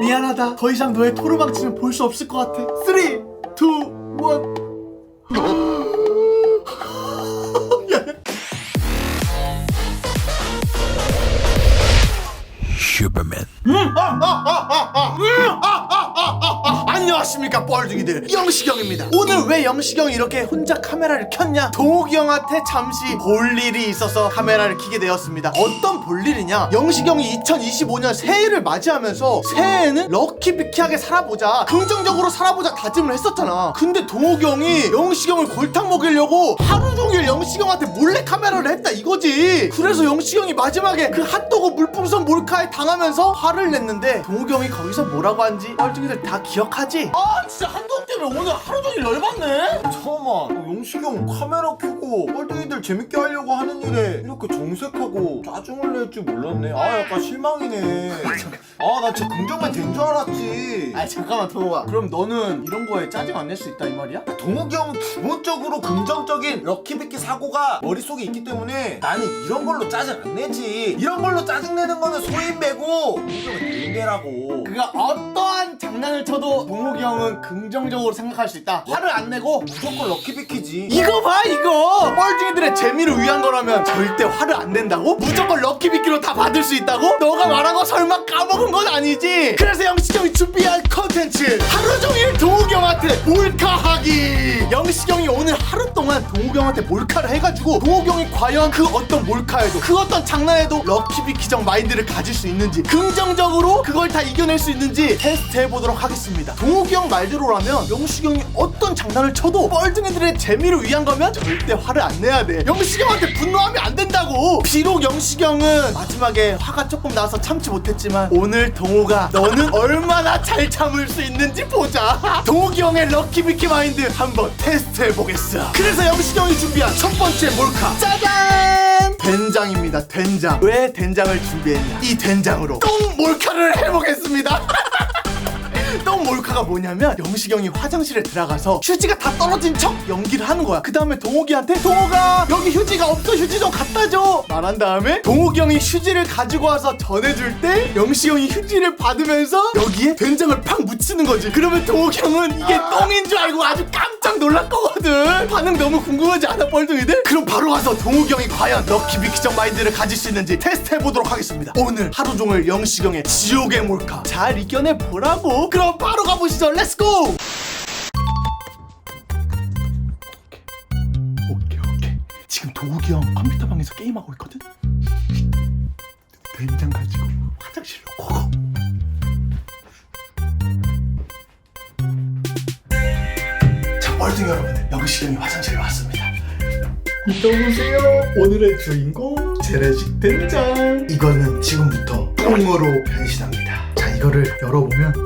미안하다. 더 이상 너의 토르망치는 볼 수 없을 것 같아. 3 2 1 안녕하십니까 뻘둥이들. 영시경입니다. 오늘 왜 영시경이 이렇게 혼자 카메라를 켰냐? 동욱이 형한테 잠시 볼 일이 있어서 카메라를 켜게 되었습니다. 어떤 볼 일이냐? 영시경이 2025년 새해를 맞이하면서 새해에는 럭키비키하게 살아보자. 긍정적으로 살아보자 다짐을 했었잖아. 근데 동욱이 형이 영시경을 골탕 먹이려고 하루 종일 영시경한테 몰래 카메라를 했다 이거지. 그래서 영시경이 마지막에 그 핫도그 물풍선 몰카에 당하면서 화를 냈는데 동욱이 형이 거기서 뭐라고 한지 뻘둥이들 다 기억하지? 아 진짜 한동 때문에 오늘 하루 종일 열받네? 잠깐만. 용식이 형 카메라 켜고 뻘둥이들 재밌게 하려고 하는 일에 이렇게 정색하고 짜증을 낼 줄 몰랐네. 아 약간 실망이네. 아 나 진짜 긍정만 된 줄 알았지. 아 잠깐만 동욱아 그럼 너는 이런 거에 짜증 안 낼 수 있다 이 말이야? 동욱이 형은 기본적으로 긍정적인 럭키비키 사고가 머릿속에 있기 때문에 나는 이런 걸로 짜증 안 내지. 이런 걸로 짜증 내는 거는 소인배고 동욱이 형은 대인배라고. 그가 어떠한 장난을 쳐도 동욱이 형은 긍정적으로 생각할 수 있다. 화를 안 내고 무조건 럭키비키지. 이거 봐 이거 뻘둥이들의 재미를 위한 거라면 절대 화를 안 낸다고? 무조건 럭키 비키로 다 받을 수 있다고? 너가 말한 거 설마 까먹은 건 아니지? 그래서 영식형이 준비한 컨텐츠 하루 종일 동욱이 형한테 몰카하기 영식형이 오늘 하루 동안 동욱이 형한테 몰카를 해가지고 동욱이 형이 과연 그 어떤 몰카에도 그 어떤 장난에도 럭키 비키적 마인드를 가질 수 있는지 긍정적으로 그걸 다 이겨낼 수 있는지 테스트 해보도록 하겠습니다 동욱이 형 말대로라면 영식이 형이 어떤 장난을 쳐도 뻘둥이들의 재미를 위한 거면 절대 화를 안 내야 돼. 영식이 형한테 분노하면 안 된다고. 비록 영식이 형은 마지막에 화가 조금 나서 참지 못했지만 오늘 동욱아 너는 얼마나 잘 참을 수 있는지 보자. 동욱이 형의 럭키비키 마인드 한번 테스트 해보겠어. 그래서 영식이 형이 준비한 첫 번째 몰카. 짜잔! 된장입니다 된장. 왜 된장을 준비했냐? 이 된장으로 똥 몰카를 해보겠습니다 똥 몰카가 뭐냐면 영식형이 화장실에 들어가서 휴지가 다 떨어진 척 연기를 하는 거야. 그 다음에 동욱이한테 동욱아 여기 휴지가 없어. 휴지 좀 갖다 줘. 말한 다음에 동욱이 형이 휴지를 가지고 와서 전해줄 때 영식형이 휴지를 받으면서 여기에 된장을 팍 묻히는 거지. 그러면 동욱이 형은 이게 똥인 줄 알고 아주 깜짝 놀랄 거거든. 반응 너무 궁금하지 않아 뻘둥이들? 그럼 바로 가서 동욱이 형이 과연 럭키 비키적 마인드를 가질 수 있는지 테스트 해보도록 하겠습니다. 오늘 하루 종일 영식형의 지옥의 몰카 잘 이겨내 보라고 그럼 바로 가보시죠. 렛츠고 오케이 오케이. 지금 도욱이 형 컴퓨터 방에서 게임하고 있거든? 된장 가지고 화장실로 고고 자 월등 여러분들 영식형이 화장실에 왔습니다. 믿어보세요. 오늘의 주인공 재래식 된장. 이거는 지금부터 똥으로 변신합니다. 자 이거를 열어보면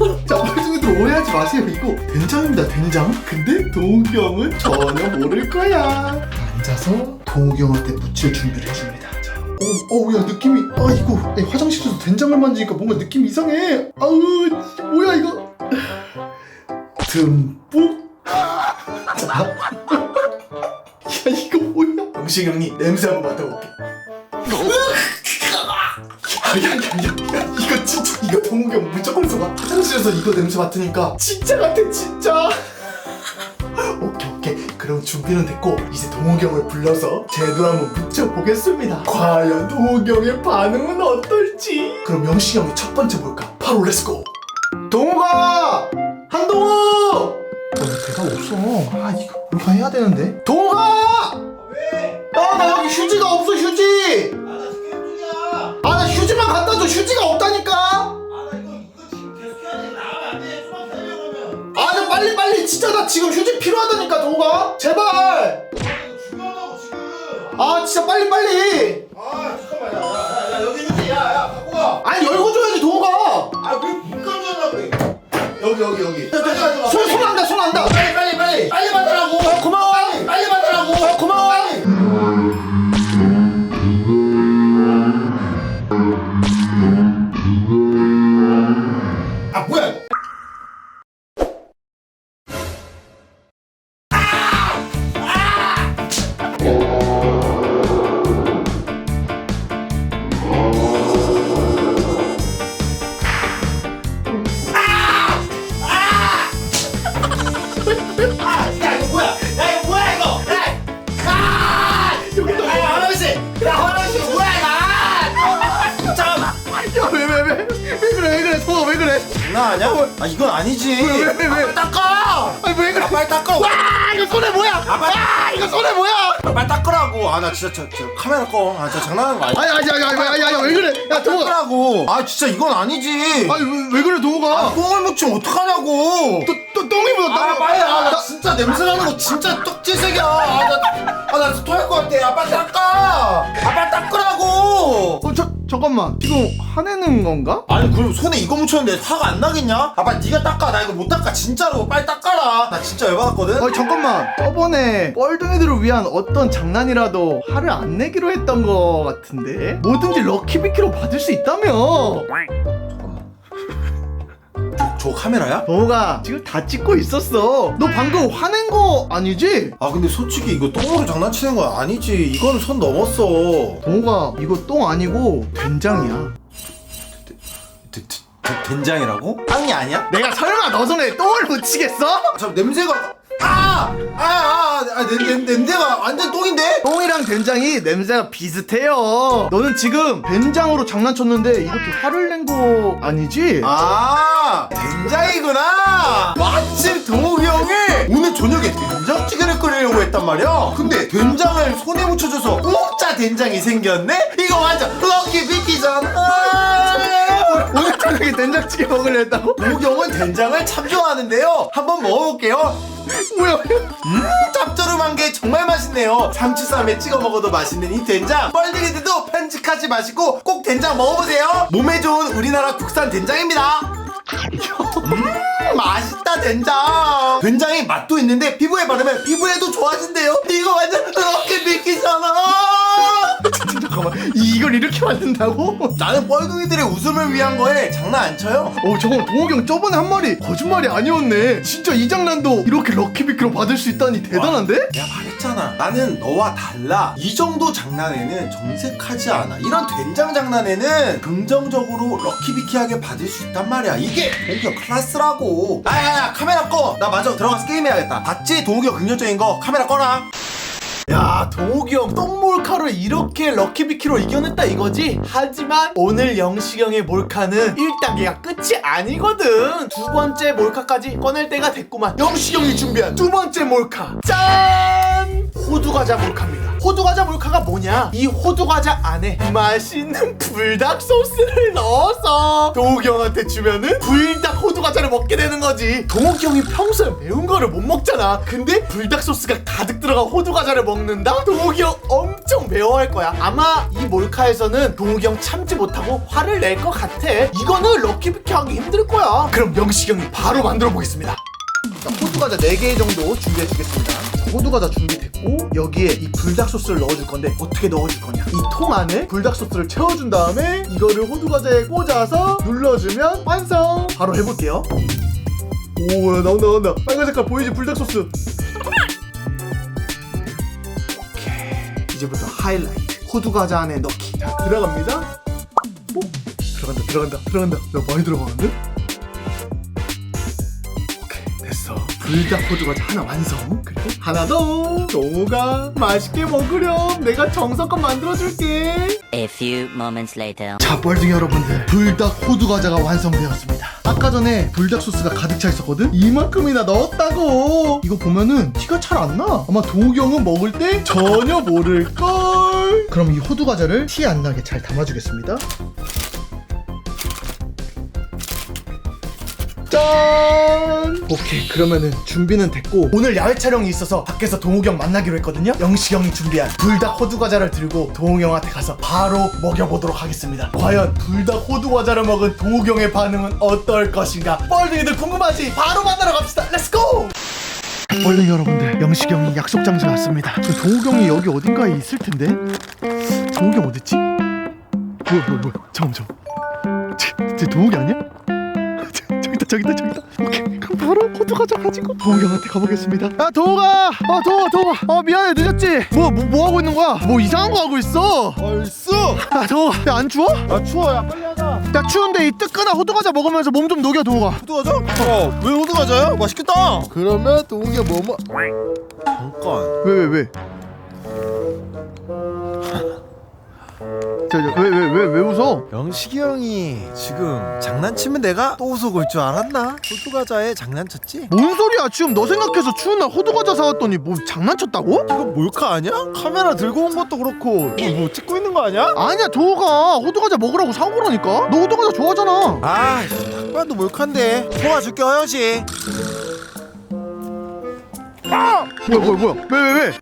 월등이들 오해하지 마세요 이거 된장입니다 된장 근데 형은 전혀 모를 거야 앉아서 동욱이 형한테 묻힐 준비를 해줍니다 자, 어, 어우 야 느낌이 아 이거 야, 화장실에서 된장을 만지니까 뭔가 느낌 이상해 아우 뭐야 이거 듬뿍 자 야 이거 뭐야? 영식 형님 냄새 한번 맡아볼게. 야야야야 이거 진짜 이거 동욱이 형 무조건 써봐. 화장실에서 이거 냄새 맡으니까 진짜 같아 진짜. 오케이 오케이 그럼 준비는 됐고 이제 형을 불러서 제대로 한번 묻혀보겠습니다. 과연 형의 반응은 어떨지? 그럼 영식 형이 첫 번째 볼까? 바로 렛츠고. 동욱아 한동욱. 어, 대답 없어. 아 이거 뭔가 해야 되는데. 동욱아! 왜? 아나 여기 휴지가 없어 휴지. 아나 지금 중이야 아나 휴지만 갖다 줘 휴지가 없다니 진짜 나 지금 휴지 필요하다니까 동욱아 제발. 아 이거 중요하다고 지금 아 진짜 빨리 빨리. 아 잠깐만. 야 야야 야, 여기 있지 야야 갖고 와 아니 열고 줘야지 동욱아. 아왜문 깜짝이야 그래 여기 여기 여기. 손손 안다 손 안다. 빨리 빨리 빨리. 빨리 받으라 아, 야 이거 뭐야? 야 이거 뭐야 이거? 야, 아, 여기 또 뭐야? 화장실. 야 화장실 뭐야 이거? 아! 잠깐만. 야왜왜왜왜 왜, 왜 그래 왜 그래 도와 왜 그래? 장난 아니야? 아 이건 아니지. 왜, 왜, 왜? 아, 빨리 닦아. 아니 왜 그래? 아, 빨리 닦아. 와 이거 손에 뭐야? 아, 빨리- 와 이거 손에 뭐야? 아, 빨리 닦으라고. 아 나 진짜 저, 저 카메라 꺼. 아 진짜 장난하는 거 아니야? 아니 아니 아니 아니 아니 아니 왜 그래? 야 도와. 닦으라고. 아 진짜 이건 아니지. 아니 왜, 왜 그래 도우가? 아, 똥을 묻히면 어떡하냐고. 또 또 똥이 묻었다. 아 빨리 아, 나 진짜 냄새 나는 거 진짜 떡지색이야. 아 나 아나 토할 것 같아. 아 빨리 닦아. 아 빨리 닦으라고. 어, 저, 잠깐만. 지금 화내는 건가? 아니 그럼 손에 이거 묻혔는데 화가 안 나겠냐? 아 빨리 네가 닦아. 나 이거 못 닦아. 진짜로. 빨리 닦아라. 나 진짜 열받았거든. 아 잠깐만. 저번에 뻘둥이들을 위한 어떤 장난이라도 화를 안 내기로 했던 거 같은데? 뭐든지 럭키비키로 받을 수 있다며 저 카메라야? 동호가 지금 다 찍고 있었어 너 방금 화낸 거 아니지? 아 근데 솔직히 이거 똥으로 장난치는 거 아니지 이거는 선 넘었어 동호가 이거 똥 아니고 된장이야 데- 데- 데- 된장이라고? 빵이 아니야? 내가 설마 너 손에 똥을 묻히겠어? 아, 잠 냄새가 아! 아! 아! 아 냄, 냄, 냄새가 완전 똥인데? 똥이랑 된장이 냄새가 비슷해요 너는 지금 된장으로 장난쳤는데 이렇게 화를 낸 거 아니지? 아 된장이구나 마침 동욱이 형이 오늘 저녁에 된장찌개를 끓이려고 했단 말이야 근데 된장을 손에 묻혀줘서 공짜 된장이 생겼네? 이거 완전 럭키 비키잖아 오늘 저녁에 된장찌개 먹으려 했다고? 형은 된장을 참 좋아하는데요. 한번 먹어볼게요. 뭐야? 음 짭조름한 게 정말 맛있네요. 상추쌈에 찍어 먹어도 맛있는 이 된장. 뻘둥이들도 편식하지 마시고 꼭 된장 먹어보세요. 몸에 좋은 우리나라 국산 된장입니다. 음 맛있다 된장. 된장이 맛도 있는데 피부에 바르면 피부에도 좋아진대요. 이거 완전 럭키 비키잖아 잠깐만. 이걸 이렇게 만든다고? 나는 뻘둥이들의 웃음을 위한 거에 장난 안 쳐요. 어 잠깐만 동욱이 형 저번에 한 말이 거짓말이 아니었네. 진짜 이 장난도 이렇게 럭키비키로 받을 수 있다니 대단한데? 내가 말했잖아. 나는 너와 달라. 이 정도 장난에는 정색하지 않아. 이런 된장 장난에는 긍정적으로 럭키비키하게 받을 수 있단 말이야. 이게 동욱이 형 클래스라고. 아야야 카메라 꺼 나 마저 들어가서 게임해야겠다. 봤지? 동욱이 형 긍정적인 거 카메라 꺼라 야 동욱이 형 똥몰카로 이렇게 럭키비키로 이겨냈다 이거지? 하지만 오늘 영식이 형의 몰카는 1단계가 끝이 아니거든. 두 번째 몰카까지 꺼낼 때가 됐구만. 영식이 형이 준비한 두 번째 몰카. 짠! 호두과자 몰카입니다. 호두과자 몰카가 뭐냐? 이 호두과자 안에 맛있는 불닭 소스를 넣어서 동욱이 형한테 주면은 불닭 호두과자를 먹게 되는 거지. 동욱이 형이 평소에 매운 거를 못 먹잖아. 근데 불닭 소스가 가득 들어간 호두과자를 먹는 다? 동욱이 형 엄청 매워할 거야 아마 이 몰카에서는 동욱이 형 참지 못하고 화를 낼 것 같아 이거는 럭키비키 하기 힘들 거야 그럼 영식이 형이 바로 만들어 보겠습니다 자, 호두 과자 4개 정도 준비해 주겠습니다. 호두 과자 준비됐고 여기에 이 불닭 소스를 넣어줄 건데 어떻게 넣어줄 거냐? 이 통 안에 불닭 소스를 채워준 다음에 이거를 호두 과자에 꽂아서 눌러주면 완성. 바로 해볼게요. 오 야, 나온다 나온다. 빨간 색깔 보이지 불닭 소스. 이제부터 하이라이트 호두 과자 안에 넣기. 자 들어갑니다. 오 들어간다 들어간다 들어간다. 야 많이 들어가는데? 오케이 됐어 불닭 호두 과자 하나 완성 그리고 하나 더 동호가 맛있게 먹으렴 내가 정성껏 만들어줄게 A few moments later. 자 뻘둥이 여러분들 불닭 호두 과자가 완성되었습니다 아까 전에 불닭 소스가 가득 차 있었거든? 이만큼이나 넣었다고! 이거 보면은 티가 잘 안 나. 아마 동욱이 형은 먹을 때 전혀 모를걸! 그럼 이 호두 과자를 티 안 나게 잘 담아주겠습니다 짠! 오케이 그러면은 준비는 됐고 오늘 야외 촬영이 있어서 밖에서 동욱이 형 만나기로 했거든요 영식 형이 준비한 불닭 호두 과자를 들고 동욱이 형한테 가서 바로 먹여보도록 하겠습니다 과연 불닭 호두 과자를 먹은 동욱이 형의 반응은 어떨 것인가 뻘둥이들 궁금하지? 바로 만나러 갑시다 렛츠고! 뻘둥이 여러분들 영식 형이 약속 장소 왔습니다 동욱이 형이 여기 어딘가에 있을 텐데 동욱이 형 어딨지? 뭐야 뭐야 뭐야 잠깐만 잠깐만 쟤, 쟤 동욱이 아니야? 저기 있다 저기 있다 저기 있다. 오케이. 그럼 바로 호두과자 가지고 동욱이 형한테 가보겠습니다. 야 동욱아 어 동욱아 동욱아 어 미안해 늦었지? 뭐, 뭐, 뭐 하고 있는 거야? 뭐 이상한 거 하고 있어? 얼쑤 야 동욱아 야안 추워? 아 추워. 야 빨리 하자. 야 추운데 이 뜨끈한 호두과자 먹으면서 몸 좀 녹여 동욱아 호두과자? 어왜 호두과자야? 맛있겠다. 그러면 동욱이가 뭐 뭐... 잠깐. 왜 왜 왜? 저왜왜 왜 왜 웃어? 영식이 형이 지금 장난치면 내가 또 웃어 볼 줄 알았나? 호두 과자에 장난쳤지? 뭔 소리야 지금 너 생각해서 추운 날 호두 과자 사왔더니 뭐 장난쳤다고? 이거 몰카 아니야? 카메라 들고 온 것도 그렇고 뭐, 뭐 찍고 있는 거 아니야? 아니야 도우가 호두 과자 먹으라고 사온 거라니까 너 호두 과자 좋아하잖아 아, 딱 봐도 몰카인데 도와줄게 허영 씨 뭐야 뭐야 뭐야 왜 왜 왜?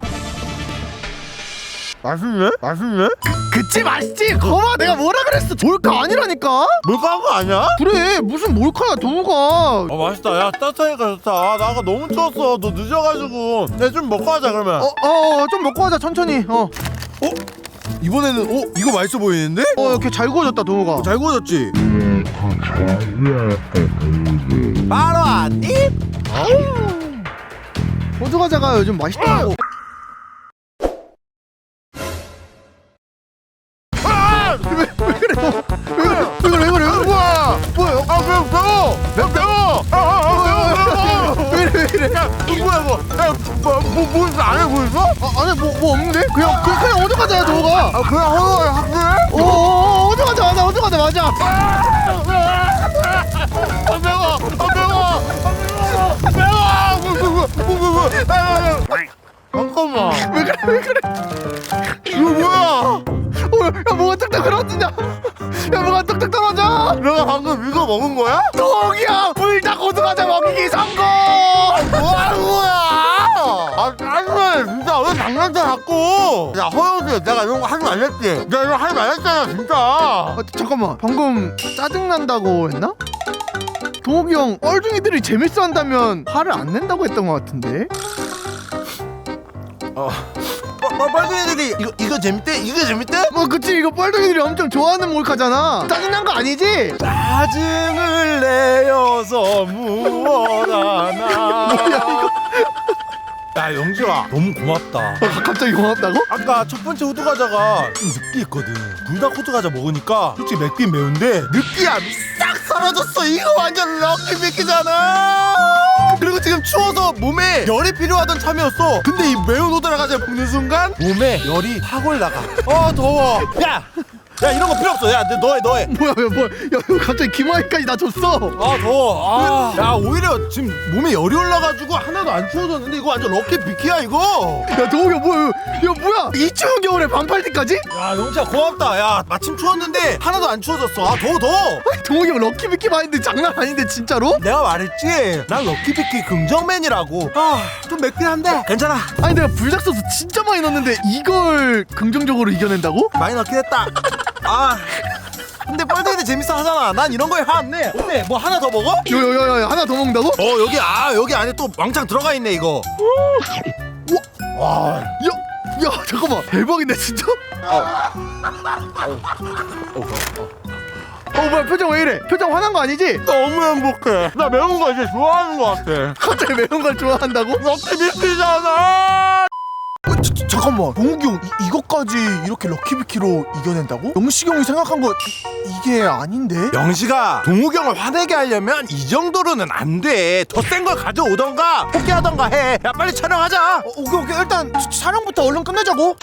맛있네? 맛있네? 그치 맛있지 거봐 내가 뭐라 그랬어 몰카 아니라니까 몰카한 거 아니야? 그래 무슨 몰카야 도우가 아 맛있다 야 따뜻하니까 좋다 아, 나 아까 너무 추웠어 너 늦어가지고 내가 좀 먹고 하자 그러면 어어좀 먹고 하자 천천히 어 이번에는 어? 이거 맛있어 보이는데? 어 이렇게 잘 구워졌다 도우가 잘 구워졌지? 바로 안니? 호두 과자가 요즘 맛있더라고 뭐, 뭐 없는데? 그냥 그, 그냥 호두과자야 도우가. 아 그냥 허용을 확실해? 오오오 호두과자 맞아 호두과자 맞아. 아 매워 아 매워 아 매워 아 매워 뭐뭐뭐뭐뭐 잠깐만 왜 그래 왜 그래? 이거 뭐야? 어, 야 뭐가 뚝뚝 떨어진다 야 뭐가 뚝뚝 떨어져? 내가 방금 이거 먹은 거야? 도우기야 장난쳐 자꾸 야 허영씨 내가 이런 거 하지 말랬지. 내가 이거 하지 말랬잖아 진짜. 아, 잠깐만. 방금 짜증난다고 했나? 동욱이 형 뻘둥이들이 재밌어 한다면 화를 안 낸다고 했던 것 같은데. 빨리들이 이거 이거 재밌대? 이거 재밌대? 뭐 그치. 이거 뻘둥이들이 엄청 좋아하는 몰카잖아. 짜증난 거 아니지? 짜증을 내어서 무엇하나 야 영지야. 너무 고맙다. 아, 갑자기 고맙다고? 아까 첫 번째 호두 과자가 좀 느끼했거든. 불닭 호두 과자 먹으니까 솔직히 맵긴 매운데 느끼함이 싹 사라졌어. 이거 완전 럭키 미끼잖아. 그리고 지금 추워서 몸에 열이 필요하던 참이었어. 근데 이 매운 호두 과자 먹는 순간 몸에 열이 확 올라가. 어 더워. 야! 야 이런 거 필요 없어. 야 너해 너해. 뭐야 야, 뭐야. 야 이거 갑자기 김아이까지 나 줬어. 아 더워. 아, 야 오히려 지금 몸에 열이 올라가지고 하나도 안 추워졌는데 이거 완전 럭키 비키야 이거. 야 동욱이 형 뭐야 야 뭐야. 이 추운 겨울에 반팔티까지? 야 영지야 고맙다. 야 마침 추웠는데 하나도 안 추워졌어. 아 더워 더워. 동욱이 형 럭키비키 마인드 장난 아닌데 진짜로? 내가 말했지? 난 럭키 비키 긍정맨이라고. 아좀 맵긴 한데 괜찮아. 아니 내가 불닭 소스 진짜 많이 넣었는데 이걸 긍정적으로 이겨낸다고? 많이 넣긴 했다 아 근데 뻘둥이들 재밌어 하잖아 난 이런 거에 화 안내 어때 뭐 하나 더 먹어? 야야야야 하나 더 먹는다고? 어 여기 아 여기 안에 또 왕창 들어가 있네 이거 와 야, 야 잠깐만 대박이네 진짜? 어 뭐야 표정 왜 이래? 표정 화난 거 아니지? 너무 행복해 나 매운 거 이제 좋아하는 거 같아 갑자기 매운 걸 좋아한다고? 럭키비키잖아 저, 잠깐만. 동욱이 형 이, 이것까지 이렇게 럭키비키로 이겨낸다고? 영식이 형이 생각한 거 이, 이게 아닌데? 영식아 동욱이 형을 화내게 하려면 이 정도로는 안돼더 센 걸 가져오던가 포기하던가 해야 빨리 촬영하자. 어, 오케이 오케이. 일단 차- 촬영부터 얼른 끝내자고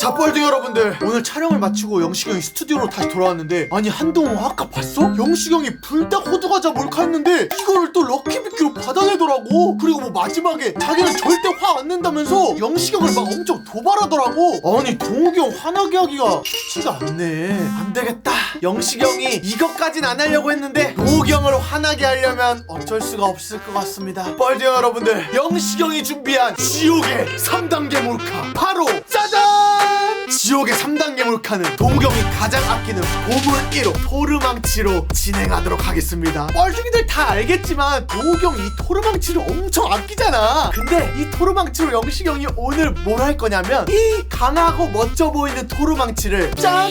자 뻘둥이 여러분들. 오늘 촬영을 마치고 영식이 형이 스튜디오로 다시 돌아왔는데 아니 한동훈 아까 봤어? 영식이 형이 불닭 호두과자 몰카 했는데 이거를 또 럭키비키로 받아내더라고. 그리고 뭐 마지막에 자기는 절대 화 안 낸다면서 영식이 형을 막 엄청 도발하더라고. 아니 동욱이 형 화나게 하기가 쉽지가 않네. 안 되겠다. 영식이 형이 이것까진 안 하려고 했는데 동욱이 형을 화나게 하려면 어쩔 수가 없을 것 같습니다. 뻘둥이 여러분들 영식이 형이 준비한 지옥의 3단계 몰카 바로 짜잔 지옥의 3단계 몰카는 형이 가장 아끼는 보물 1호 토르망치로 진행하도록 하겠습니다 뻘둥이들 다 알겠지만 동욱이 형이 이 토르망치를 엄청 아끼잖아 근데 이 토르망치로 영식이 형이 오늘 뭘 할 거냐면 이 강하고 멋져 보이는 토르망치를 짠!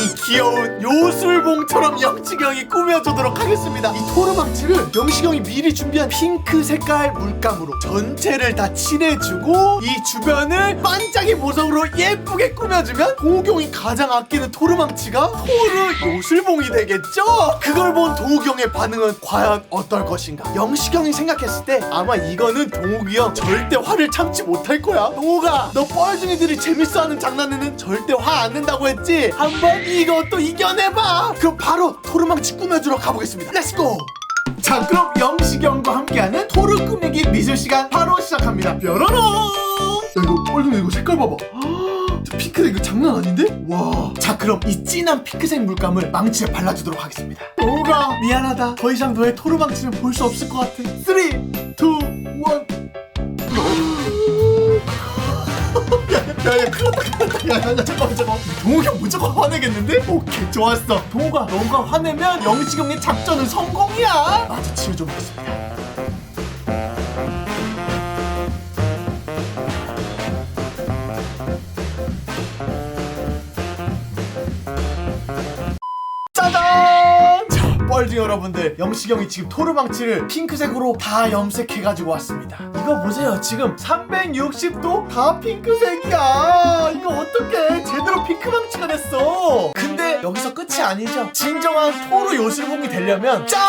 이 귀여운 요술봉처럼 영식형이 꾸며주도록 하겠습니다. 이 토르망치를 영식형이 미리 준비한 핑크 색깔 물감으로 전체를 다 칠해주고 이 주변을 반짝이 보석으로 예쁘게 꾸며주면 동욱형이 가장 아끼는 토르망치가 토르 요술봉이 되겠죠? 그걸 본 동욱형의 반응은 과연 어떨 것인가? 영식형이 생각했을 때 아마 이거는 동욱이 형 절대 화를 참지 못할 거야. 동욱아 너 뻘둥이들이 재밌어하는 장난에는 절대 화 안 낸다고 했지? 한번 이것도 이겨내봐 그럼 바로 토르망치 꾸며주러 가보겠습니다 렛츠고 자 그럼 영식형과 함께하는 토르 꾸미기 미술 시간 바로 시작합니다 뾰로롱 야 이거 뻘둥이 이거 색깔 봐봐 저 핑크색 이거 장난 아닌데? 와. 자 그럼 이 진한 핑크색 물감을 망치에 발라주도록 하겠습니다. 오가 미안하다. 더 이상 너의 토르망치는 볼 수 없을 것 같아. 3, 2, 1. 야야 큰일 났다 야야 잠깐만 잠깐만 동욱이 형 무조건 화내겠는데? 오케이 좋았어 동욱아 너가 화내면 영식 형의 작전은 성공이야 맞아 치료 좀 하겠습니다 짜잔! 자, 뻘둥이 여러분들, 영식형이 지금 토르망치를 핑크색으로 다 염색해가지고 왔습니다. 이거 보세요. 지금 360도 다 핑크색이야. 이거 어떡해. 제대로 핑크망치가 됐어. 근데 여기서 끝이 아니죠. 진정한 토르 요술봉이 되려면 짠!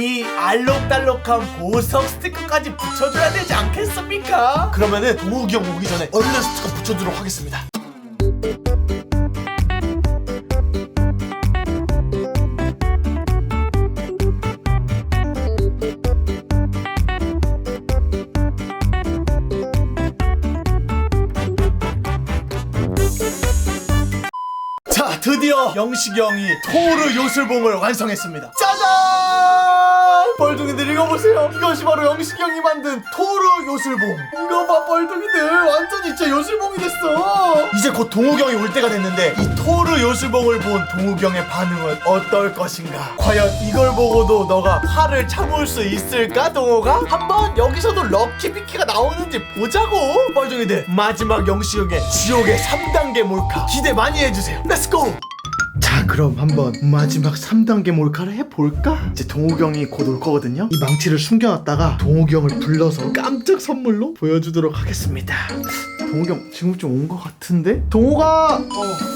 이 알록달록한 보석 스티커까지 붙여줘야 되지 않겠습니까? 그러면은 형 오기 전에 얼른 스티커 붙여주도록 하겠습니다. 드디어 영식이 형이 토르 요술봉을 완성했습니다. 짜잔 뻘둥이들 이거 보세요. 이것이 바로 영식이 형이 만든 토르 요술봉. 이거 봐 뻘둥이들 완전 진짜 요술봉이 됐어. 이제 곧 동욱이 형이 올 때가 됐는데 이 토르 요술봉을 본 동욱이 형의 반응은 어떨 것인가? 과연 이걸 보고도 너가 화를 참을 수 있을까 동욱아? 한번 여기서도 럭키비키가 나오는지 보자고! 뻘둥이들 마지막 영식이 형의 지옥의 3단계 몰카 기대 많이 해주세요. 렛츠고 자 그럼 한번 마지막 3단계 몰카를 해볼까? 이제 형이 곧 올 거거든요 이 망치를 숨겨놨다가 형을 불러서 깜짝 선물로 보여주도록 하겠습니다 동욱이 형 지금 좀온거 같은데? 동욱아! 어,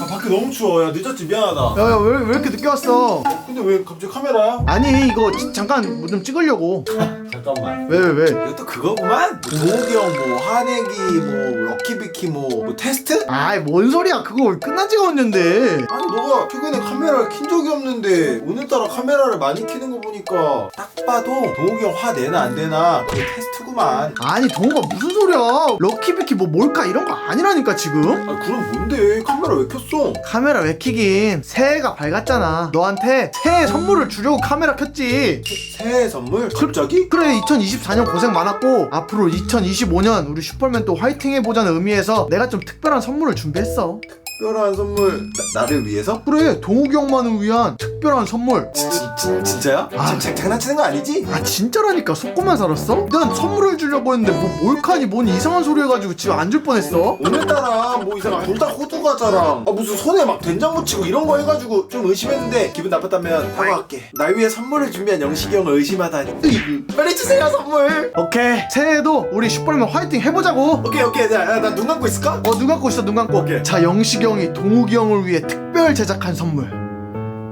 아, 밖에 너무 추워. 야 늦었지 미안하다. 야야 왜, 왜 이렇게 늦게 왔어? 근데 왜 갑자기 카메라야? 아니 이거 지- 잠깐 뭐 좀 찍으려고 잠깐만. 왜 왜 왜? 이거 또 그거구만. 동욱이 형뭐 화내기 뭐 럭키비키 뭐, 뭐 테스트? 아이 뭔 소리야 그거 끝난 지가 언젠데 아니 너가 최근에 카메라를 킨 적이 없는데 오늘따라 카메라를 많이 키는 거 보니까 딱 봐도 동욱이 형화 내나 안 되나 그거 테스트구만. 아니 동욱아 무슨 소리야 럭키비키 뭐 몰카 이런 거 아니라니까 지금 아 그럼 뭔데 카메라 왜 켰어? 카메라 왜 키긴 새해가 밝았잖아 너한테 새해 선물을 주려고 카메라 켰지 새해 선물? 갑자기? 그래 2024년 고생 많았고 앞으로 2025년 우리 슈퍼맨 또 화이팅 해보자는 의미에서 내가 좀 특별한 선물을 준비했어 특별한 선물 나, 를 위해서? 그래 동욱이 형만을 위한 특별한 선물 진, 진, 진, 진짜야? 아. 장, 장, 장난치는 거 아니지? 아 진짜라니까 속고만 살았어? 난 선물을 주려고 했는데 뭐 몰카니 뭔 이상한 소리 해가지고 집에 안줄 뻔했어 오늘따라 뭐 이상한 둘다 호두 과자랑 아 무슨 손에 막 된장 묻히고 이런 거 해가지고 좀 의심했는데 기분 나빴다면 사과할게 날 위해 선물을 준비한 영식이 형을 의심하다니. 빨리 주세요 선물 오케이 새해에도 우리 슈퍼맨 화이팅 해보자고 오케이 오케이 나눈 감고 있을까? 어눈 감고 있어 눈 감고 오케이. 자 영식이 형이 동욱이 형을 위해 특별 제작한 선물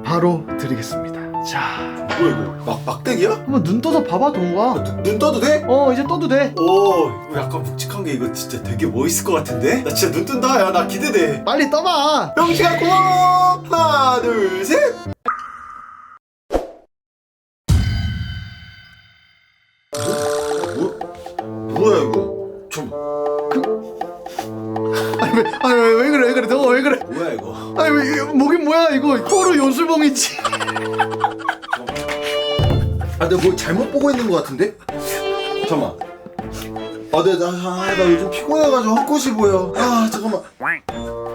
바로 드리겠습니다. 자 뭐야 이거 막 막대기야? 한번 눈 떠서 봐봐 동욱아. 눈, 눈 떠도 돼? 어 이제 떠도 돼. 오 이거 약간 묵직한 게 이거 진짜 되게 멋있을 것 같은데? 나 진짜 눈 뜬다. 야 나 기대돼. 빨리 떠봐. 영식아 고마워. 하나 둘 셋 요술봉이지. 아 내가 뭘 잘못 보고 있는 것 같은데? 잠깐만. 아 내가 나, 아, 나 요즘 피곤해가지고 헛것이 보여. 아 잠깐만.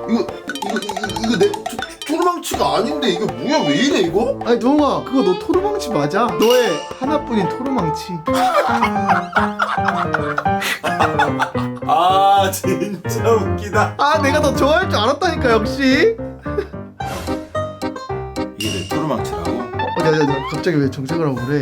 이거 이거 이거, 이거 내 토- 토르망치가 아닌데 이게 뭐야? 왜 이래 이거? 아니 동욱아 그거 너 토르망치 맞아? 너의 하나뿐인 토르망치. 아 진짜 웃기다. 아 내가 너 좋아할 줄 알았다니까 역시 야 야 야 갑자기 왜 정색을 하고 그래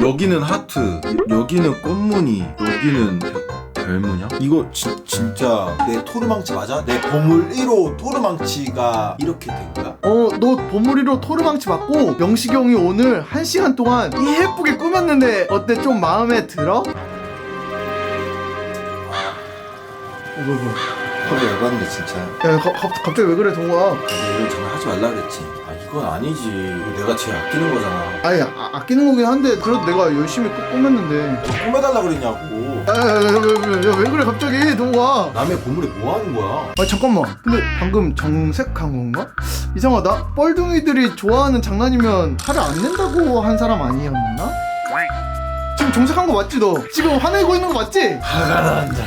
여기는 하트, 여기는 꽃무늬, 여기는 별- 별무냐? 이거 지, 진짜 내 토르망치 맞아? 내 보물 1호 토르망치가 이렇게 된 거야? 어 너 보물이로 토르망치 맞고 명식이 형이 오늘 한 시간 동안 이 예쁘게 꾸몄는데 어때 좀 마음에 들어? 이거 이거 허리 열받네 진짜. 야 가, 가, 갑자기 왜 그래 동호아 근데 이건 정말 하지 말라 그랬지. 아 이건 아니지. 이거 내가 제일 아끼는 거잖아. 아니 아, 아끼는 거긴 한데 그래도 내가 열심히 꾸- 꾸몄는데. 꾸며달라 그랬냐고. 야야야왜 그래 갑자기 동호아 남의 보물에 뭐 하는 거야? 아 잠깐만. 근데 방금 정색한 건가? 이상하다. 뻘둥이들이 좋아하는 장난이면 화를 안 낸다고 한 사람 아니었나? 지금 정색한 거 맞지 너? 지금 화내고 있는 거 맞지? 화가 난다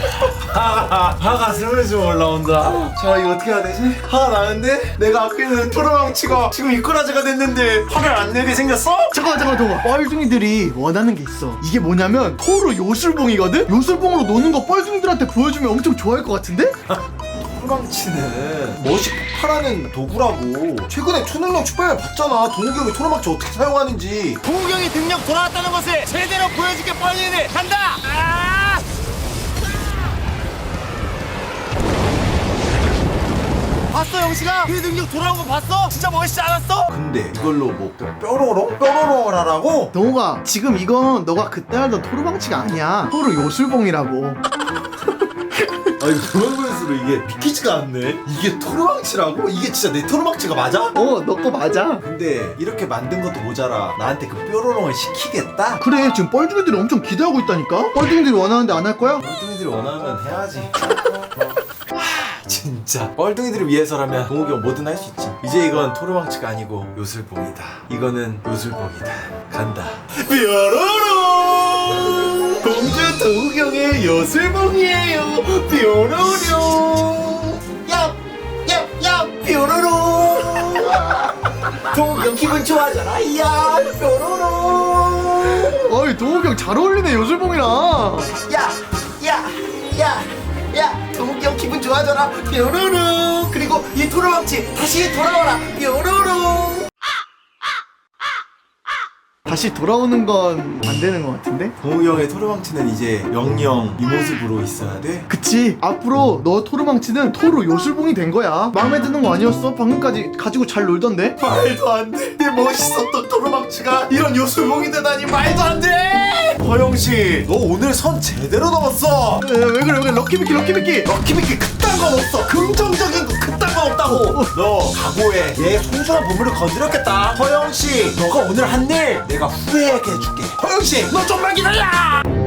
화가 화가 스물스물 올라온다 자 이거 어떻게 해야 되지? 화가 나는데 내가 아끼는 토르망치가 지금 이꼬라지가 됐는데 화를 안 내게 생겼어? 잠깐만 잠깐만 동호아 뻘둥이들이 원하는 게 있어 이게 뭐냐면 토로 요술봉이거든? 요술봉으로 노는 거 뻘둥이들한테 보여주면 엄청 좋아할 것 같은데? 토르망치는 멋이 폭발하는 도구라고 최근에 초능력 축배를 봤잖아 동욱이 형이 토르망치 어떻게 사용하는지 동욱이 능력 돌아왔다는 것을 제대로 보여줄게 뻔히네 간다 아! 봤어 영식아 그 능력 돌아온 거 봤어? 진짜 멋있지 않았어? 근데 이걸로 뭐 뾰로롱 뾰로롱을 하라고? 동호가 지금 이건 너가 그때 하던 토르방치가 아니야 토로 요술봉이라고 아니 보면 볼수록 이게 비키지가 않네. 이게 토르망치라고? 이게 진짜 내 토르망치가 맞아? 어 너 거 맞아. 근데 이렇게 만든 것도 모자라. 나한테 그 뾰로롱을 시키겠다? 그래 지금 뻘둥이들이 엄청 기대하고 있다니까? 뻘둥이들이 원하는데 안 할 거야? 뻘둥이들이 원하면 해야지. 하, 진짜. 뻘둥이들을 위해서라면 동욱이 형 뭐든 할 수 있지. 이제 이건 토르망치가 아니고 요술봉이다. 이거는 요술봉이다. 간다. 뾰로롱 공주 형의 요술봉이에요 뾰로롱 얍얍얍 뾰로롱 동욱이 형 기분 좋아져라 야 뾰로롱 어이 형잘 어울리네 요술봉이랑 야, 야, 야, 야, 형 기분 좋아져라. 뾰로롱. 그리고 이 토르망치 다시 돌아와라. 뾰로롱. 다시 돌아오는 건 안 되는 것 같은데? 동욱이 형의 토르망치는 이제 영영 이 모습으로 있어야 돼. 그치 앞으로 너 토르망치는 토로 요술봉이 된 거야 마음에 드는 거 아니었어? 방금까지 가지고 잘 놀던데? 말도 안 돼. 내 멋있었던 토르망치가 이런 요술봉이 되다니 말도 안 돼. 허영 씨, 너 오늘 선 제대로 넘었어. 에, 왜 그래 왜 그래 럭키비키 럭키비키 럭키비키 그딴 건 없어. 긍정적인 거 그 딴건 없다고. 너 각오해. 얘 소중한 보물을 건드렸겠다. 허영 씨, 너가 오늘 한 일 내가 후회하게 해줄게. 허영 씨, 너 좀만 기다려.